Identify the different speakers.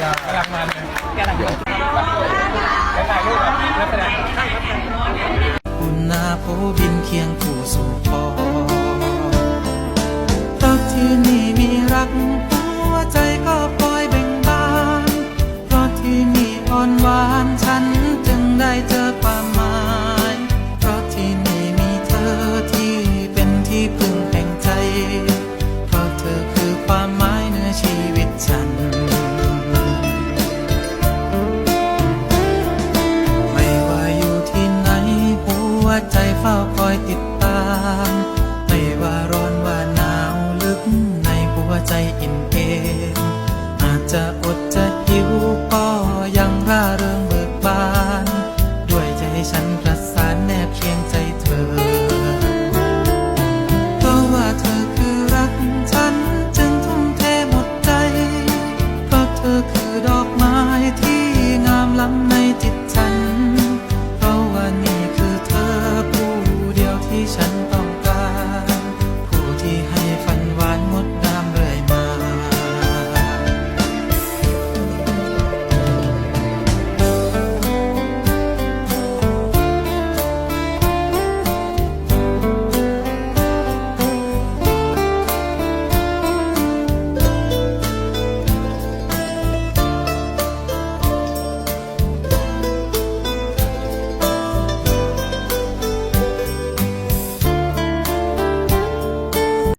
Speaker 1: กำลังมาเลยกำลันาโพบินเคียงคู่สู่พอตักที่นี่มีรักหัวใจก็ปล่อยเบ่งบานเพราะที่นี่อ่อนหวาน ใจเฝ้าคอยติดตาม ไม่ว่าร้อนว่าหนาวลึกในหัวใจอิ่มเอมอาจจะอดจะหิวก็ยังร่าเริงเบิกบาน ด้วยใจฉันประสานแนบเคียงใจ